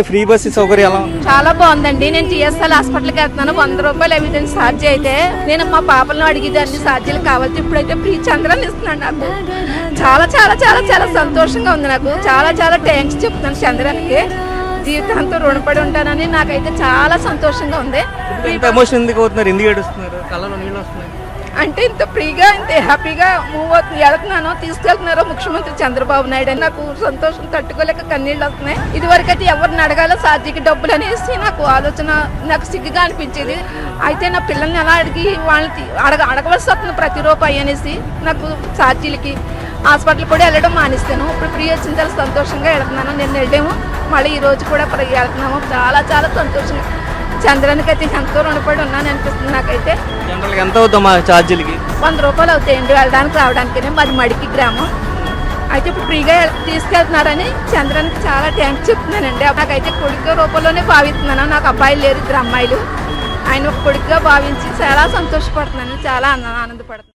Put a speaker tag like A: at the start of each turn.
A: Free bus సౌకర్యం
B: చాలా బాగుందండి. నేను టీఎస్ఎల్ హాస్పిటల్కి వెళ్తున్నాను. వంద రూపాయలు ఎవిడెన్స్ ఛార్జ్ అయితే. నేను మా పాపలను అడిగేది అన్ని ఛార్జీలు కావాలి ఇప్పుడైతే ఫ్రీ చంద్రాన్ని ఇస్తున్నాను నాకు. చాలా చాలా చాలా చాలా సంతోషంగా ఉంది నాకు. చాలా చాలా థ్యాంక్స్ చెప్తున్నాను చంద్రానికి. జీవితాంతం రుణపడి ఉంటానని నాకైతే చాలా సంతోషంగా ఉంది.
A: ఇంత ఎమోషన్ ఎందుకు అవుతున్నారు? ఎందుకు ఏడుస్తున్నారు? కళ్ళలో నీళ్ళు వస్తున్నాయి.
B: అంటే ఇంత ఫ్రీగా ఇంత హ్యాపీగా మూవ్ అవుతుంది వెళ్తున్నాను తీసుకెళ్తున్నారో ముఖ్యమంత్రి చంద్రబాబు నాయుడు అని నాకు సంతోషం తట్టుకోలేక కన్నీళ్ళు వస్తున్నాయి. ఇది వరకైతే ఎవరిని అడగాలో సాధ్యకి డబ్బులు అనేసి నాకు ఆలోచన నాకు సిగ్గుగా అనిపించేది. అయితే నా పిల్లల్ని ఎలా అడిగి వాళ్ళని అడగ అడగవలసి వస్తుంది ప్రతి రూపాయి అనేసి నాకు ఛార్జీలకి హాస్పిటల్ కూడా వెళ్ళడం మానేస్తాను ఇప్పుడు ఫ్రీ వచ్చిన చాలా సంతోషంగా వెళ్తున్నాను నేను వెళ్ళాము మళ్ళీ ఈ రోజు కూడా వెళ్తున్నాము చాలా చాలా సంతోషంగా చంద్రానికి అయితే ఎంతో రుణపడి ఉన్నాను అనిపిస్తుంది నాకైతే.
A: జనరల్గా ఎంత అవుతామా ఛార్జీలకి?
B: వంద రూపాయలు అవుతాయండి వెళ్ళడానికి రావడానికి మాది మడికి గ్రామం. అయితే ఇప్పుడు ఫ్రీగా తీసుకెళ్తున్నారని చంద్రానికి చాలా థ్యాంక్స్ చెప్తున్నానండి. నాకైతే కొడుకు రూపంలోనే భావిస్తున్నాను. నాకు అబ్బాయిలు లేరు ఇద్దరు అమ్మాయిలు. ఆయన ఒక కొడుకుగా భావించి చాలా సంతోషపడుతున్నాను. చాలా ఆనంద- ఆనందపడుతున్నాను.